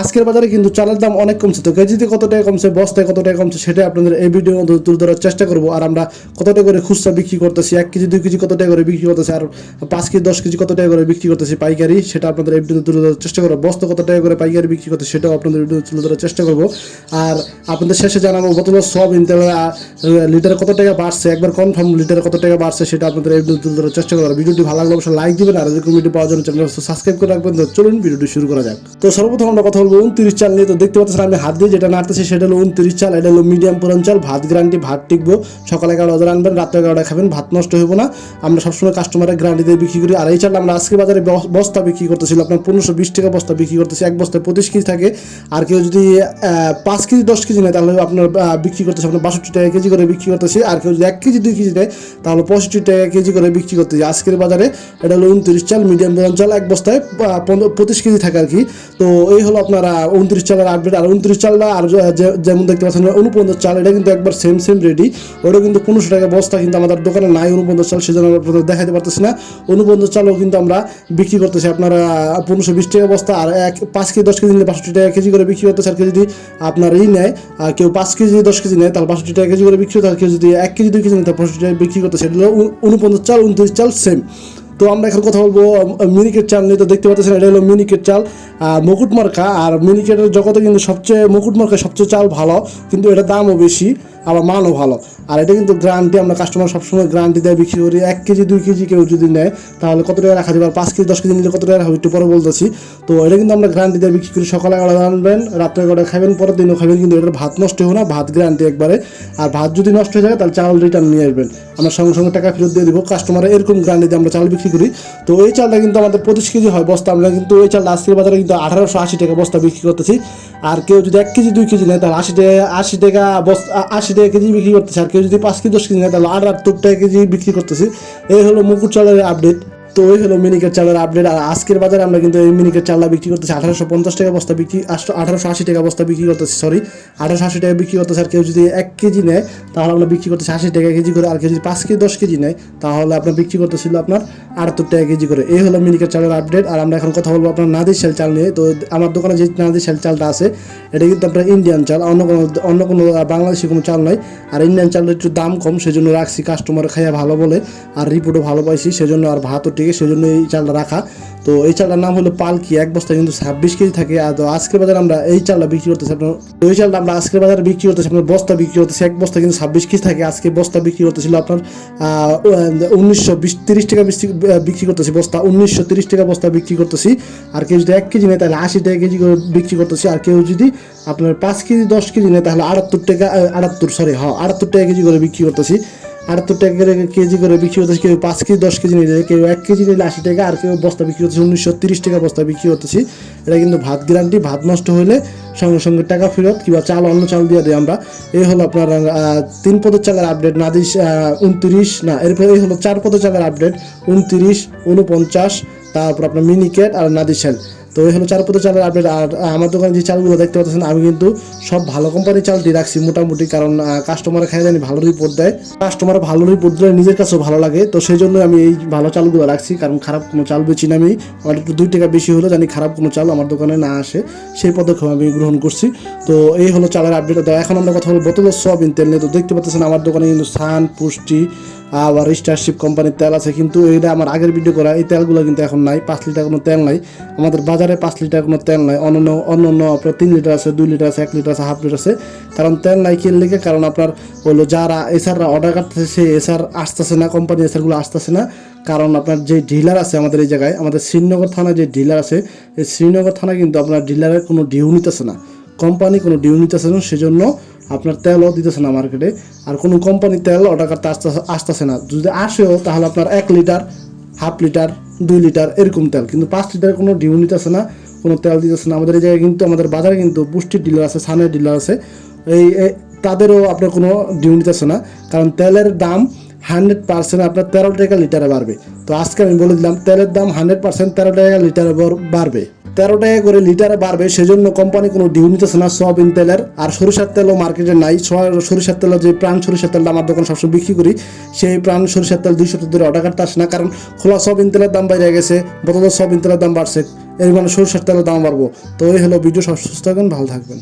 আজকের বাজারে কিন্তু চালের দাম অনেক কমছে। তো কেজিতে কত টাকা কমছে, বস্তায় কত টাকা কমছে, সেটা আপনাদের এই ভিডিওর মধ্যে তুলে ধরার চেষ্টা করব। আর আমরা কত টাকা করে খুচরা বিক্রি করতেছি, এক কেজি, দুই কেজি কত টাকা করে বিক্রি করতেছি, আর পাঁচ কেজি, দশ কেজি কত টাকা করে বিক্রি করতেছি পাইকারি, সেটা আপনাদের এই ভিডিওতে তুলে ধরার চেষ্টা করব। বস্তা কত টাকা করে পাইকারি বিক্রি করতে সেটাও আপনাদের ভিডিওতে তুলে ধরার চেষ্টা করব। আর আপনাদের শেষে জানাব বোতল সব তেলের লিটারে কত টাকা বাড়ছে? একবার কনফার্ম লিটারে কত টাকা বাড়ছে, সেটা আপনাদের এই ভিডিও তুলে ধরার চেষ্টা করব। ভিডিওটি ভালো লাগলে অবশ্যই লাইক দিবেন, আর এরকম ভিডিও পাওয়ার জন্য চ্যানেল সাবস্ক্রাইব করে রাখবেন। তো চলুন, ভিডিওটি শুরু করা যাক। তো সর্বপ্রথম আমরা কথা বলব উনত্রিশ চাল নিয়ে, তো দেখতে পাচ্ছেন আমি হাত দিয়ে যেটা নাড়তেছি সেটা হলো উনত্রিশ চাল, এটা হলো মিডিয়াম পুরান চাল, ভাত গ্যারান্টি ভাত টিকবো, সকালে এগারো হাজার আনবেন রাত্রে এগারোটা খাবেন, ভাত নষ্ট হইব না। আমরা সবসময় কাস্টমারের গ্যারান্টি দিয়ে বিক্রি করি, আর এই চাল আমরা আজকে বাজারে বস্তা বিক্রি করতেছিল আপনার পনেরোশো বিশ টাকা বস্তা বিক্রি করতেছি, এক বস্তায় পঁচিশ কেজি থাকে। আর কেউ যদি পাঁচ কেজি, দশ কেজি নেয়, তাহলে আপনার বিক্রি করতেছে, আপনার বাষট্টি টাকা কেজি করে বিক্রি করতেছি। আর কেউ যদি এক কেজি, দুই কেজি নেয়, তাহলে পঁয়ষট্টি টাকা কেজি করে বিক্রি করতেছি। আজকের বাজারে এটা হলো উনত্রিশ চাল মিডিয়াম পুরান চাল, এক বস্তায় পঁচিশ কেজি থাকে আর কি। তো এই হলো আপনার উনত্রিশ চালের আপডেট আর উনত্রিশ চালটা আর যেমন দেখতে পাচ্ছেন উনপঞ্চাশ চাল, এটা কিন্তু একবার সেম সেম রেডি ওটা কিন্তু পনেরোশো টাকা বস্তা কিন্তু আমাদের দোকানে নাই উনপঞ্চাশ চাল, সেজন্য আমরা আপনাদের দেখাতে পারতেছি না। উনপঞ্চাশ চালও কিন্তু আমরা বিক্রি করতেছি আপনারা পনেরোশো বিশ টাকা বস্তা, আর এক পাঁচ কেজি, দশ কেজি নিলে বাষট্টি টাকা কেজি করে বিক্রি করতেছে, আর কেউ যদি আপনার এই নেয়, আর কেউ পাঁচ কেজি, দশ কেজি নেয়, তাহলে বাষট্টি টাকা কেজি করে বিক্রি করতে আর কেউ যদি এক কেজি, দুই কেজি নেয়, তাহলে পঁয়ষট্টি টাকা বিক্রি করতে সেটা হলো উনপঞ্চাশ চাল, উনত্রিশ চাল সেম তো আমরা এখন কথা বলব মিনিকেট চাল নিয়ে। তো দেখতে পাচ্ছেন, এটা হলো মিনিকেট চাল মুকুটমার্কা। আর মিনিকেটের জগতে কিন্তু সবচেয়ে মুকুটমার্কা সবচেয়ে চাল ভালো, কিন্তু এটা দামও বেশি। আবার মানও ভালো। আর এটা কিন্তু গ্যারান্টি আমরা কাস্টমার সবসময় গ্যারান্টি দেয়, বিক্রি করি। এক কেজি, দুই কেজি কেউ যদি নেয়, তাহলে কত টাকা রাখা যাবে? আর পাঁচ কেজি, দশ কেজি নিলে কত টাকা রাখা একটু পরে বলতেছি। তো এটা কিন্তু আমরা গ্যারান্টি দিয়ে, বিক্রি করি। সকালে এগারো আনবেন রাত্রে এগারো খাবেন পরের দিনও খাবেন কিন্তু এটার ভাত নষ্ট হবে না, ভাত গ্যারান্টি একবারে। আর ভাত যদি নষ্ট হয়ে যায়, তাহলে চাল রিটার্ন নিয়ে আসবেন। আমরা সঙ্গে সঙ্গে টাকা ফেরত দিয়ে দিব। কাস্টমারে এরকম গ্যারান্টি দিয়ে আমরা চাল বিক্রি করি। তো এই চালটা কিন্তু আমাদের পঁচিশ কেজি হয় বস্তা। আমরা কিন্তু এই চালটা আজকের বাজারে কিন্তু আঠারোশো আশি টাকা বস্তা বিক্রি করতেছি। আর কেউ যদি এক কেজি, দুই কেজি নেয়, তাহলে আশি টাকা আশি টাকা বস্তা আশি টাকা কেজি বিক্রি করতেছে, আর কেউ যদি পাঁচ কেজি, দশ কেজি নেয়, তাহলে আটাত্তর টাকা কেজি বিক্রি করতেছে। এই হলো মুকুট চালের আপডেট তো ওই হলো মিনিকেট চালের আপডেট আর আজকের বাজারে আমরা কিন্তু এই মিনিকেট চালটা বিক্রি করতেছি। আঠারোশো পঞ্চাশ টাকা বস্তা বিক্রি আঠারোশো আশি টাকা বস্তা বিক্রি করতেছি সরি আঠারোশো আশি টাকা বিক্রি করতেছে আর কেউ যদি এক কেজি নেয়, তাহলে আমরা বিক্রি করতেছি আশি টাকা কেজি করে। আর কেউ যদি পাঁচ কেজি, দশ কেজি নেয়, তাহলে আপনার বিক্রি করতেছিল আপনার আটাত্তর টাকা কেজি করে। এই হলো মিনিকেট চালের আপডেট আর আমরা এখন কথা বলব আপনার নাদির শাল চাল নিয়ে। তো আমার দোকানে যে নাদির শাল চালটা আছে, এটা কিন্তু আপনার ইন্ডিয়ান চাল, অন্য কোনো অন্য কোনো বাংলাদেশি কোনো চাল নয়। আর ইন্ডিয়ান চালটা একটু দাম কম, সেজন্য রাখছি। কাস্টমার খাইয়া ভালো বলে, আর রিপোর্টও ভালো পাইছি, সেজন্য আর ভাতও টিকে সেজন্য এই চালটা রাখা। তো এই চালটার নাম হলো পালকি, এক বস্তা কিন্তু ছাব্বিশ কেজি থাকে। আর তো আজকের বাজারে আমরা এই চালটা বিক্রি করতেছি আপনার এই চালটা আমরা আজকের বাজারে বিক্রি করতেছি, আপনার বস্তা বিক্রি করতেছি, এক বস্তা কিন্তু ছাব্বিশ কেজি থাকে। আজকে বস্তা বিক্রি করতেছিল আপনার উনিশশো বিশ, তিরিশ টাকা বিক্রি- করতেছি বস্তা। উনিশশো তিরিশ টাকা বস্তা বিক্রি করতেছি। আর কেউ যদি এক কেজি নেয় তাহলে আশি টাকা কেজি করে বিক্রি করতেছি। আর কেউ যদি আপনার পাঁচ কেজি, দশ কেজি নেয় তাহলে আটাত্তর টাকা আটাত্তর সরি হ্যাঁ আটাত্তর টাকা কেজি করে বিক্রি করতেছি। আটাত্তর টাকা করে কেজি করে বিক্রি হতেছে, কেউ পাঁচ কেজি, দশ কেজি নিলে কেউ এক কেজি নিলে আশি টাকা, আর কেউ বস্তা বিক্রি করতেছে উনিশশো তিরিশ টাকা বস্তা বিক্রি হতেছি। এটা কিন্তু ভাত গ্যারান্টি, ভাত নষ্ট হলে সঙ্গে সঙ্গে টাকা ফেরত কিংবা চাল, অন্য চাল দিয়ে দিই আমরা। এই হলো আপনার তিন পদের চালের আপডেট নাদিস উনত্রিশ, না, এরপরে এই হলো চার পদের চালের আপডেট উনত্রিশ, উনপঞ্চাশ তারপর আপনার মিনিকেট আর নাদিশাল তো এই হলো চার পদের চালের আপডেট আর আমার দোকানে যে চালগুলো দেখতে পাচ্ছেন, আমি কিন্তু সব ভালো কোম্পানির চালটি রাখছি মোটামুটি, কারণ কাস্টমার খাই জানি ভালো রিপোর্ট দেয়। কাস্টমার ভালো রিপোর্ট দিলে নিজের কাছেও ভালো লাগে, তো সেই জন্য আমি এই ভালো চালগুলো রাখছি, কারণ খারাপ কোনো চাল বেছি না আমি। আমার একটু দুই টাকা বেশি হলো জানি খারাপ কোনো চাল আমার দোকানে না আসে, সেই পদক্ষেপ আমি গ্রহণ করছি। তো এই হলো চালের আপডেট তো এখন আমরা কথা বলব বোতলের সয়াবিন তেল নিয়ে। তো দেখতে পাচ্ছেন, আমার দোকানে কিন্তু সান পুষ্টি আবার স্টারশিপ কোম্পানির তেল আছে, কিন্তু এটা আমার আগের ভিডিও করা, এই তেলগুলো কিন্তু এখন নাই, পাঁচ লিটার কোনো তেল নাই। আমাদের বাজারে পাঁচ লিটার কোনো তেল নাই, অন্য অন্য অন্য আপনার তিন লিটার আছে, দুই লিটার আছে, এক লিটার আছে, হাফ লিটার আছে। কারণ তেল নাই কি লেগে, কারণ আপনার হলো যারা এসাররা অর্ডার করতেছে, সেই এসার আসতেছে না কোম্পানি এসারগুলো আসতেছে না। কারণ আপনার যে ডিলার আছে আমাদের এই জায়গায়, আমাদের শ্রীনগর থানায় যে ডিলার আছে, এই শ্রীনগর থানা কিন্তু আপনার ডিলারের কোনো ডিউ নিতেছে না। কোম্পানি কোনো ডিউ নিতেছে না, সেজন্য আপনার তেলও দিতেছে না মার্কেটে আর কোনো কোম্পানি তেল অর্ডার করতে আসতে আসতেছে না। যদি আসেও, তাহলে আপনার এক লিটার হাফ লিটার দুই লিটার এরকম তেল। কিন্তু পাঁচ লিটার কোনো ডিউ নিতেছে না, কোনো তেল দিতেছে না। আমাদের এই জায়গায় কিন্তু, আমাদের বাজারে কিন্তু পুষ্টির ডিলার আছে, সানের ডিলার আছে। এই তাদেরও আপনার কোনো ডিউ নিতেছে না। কারণ তেলের দাম হান্ড্রেড পার্সেন্ট আপনার তেরো টাকা লিটারে বাড়বে। তো আজকে আমি বলে দিলাম, তেলের দাম হান্ড্রেড পার্সেন্ট তেরো টাকা লিটারে বাড়বে। তেরো টাকা করে লিটারে বাড়বে, সেজন্য কোম্পানি কোনো ডিউ নিতেছে না, সয়াবিন তেলের। আর সরিষার তেলও মার্কেটে নাই। সরিষার তেলের যে প্রাণ সরিষার তেলটা আমার দোকান সবসময় বিক্রি করি, সেই প্রাণ সরিষার তেল দুইশো ধরে অর্ডার করতে আসে না। কারণ খোলা সয়াবিন তেলের দাম বাইরে গেছে বোতলের সয়াবিন তেলের দাম বাড়ছে। এর মানে সরিষার তেলের দাম বাড়বো। তো এই হলো ভিডিও সব সুস্থ থাকবেন, ভালো থাকবেন।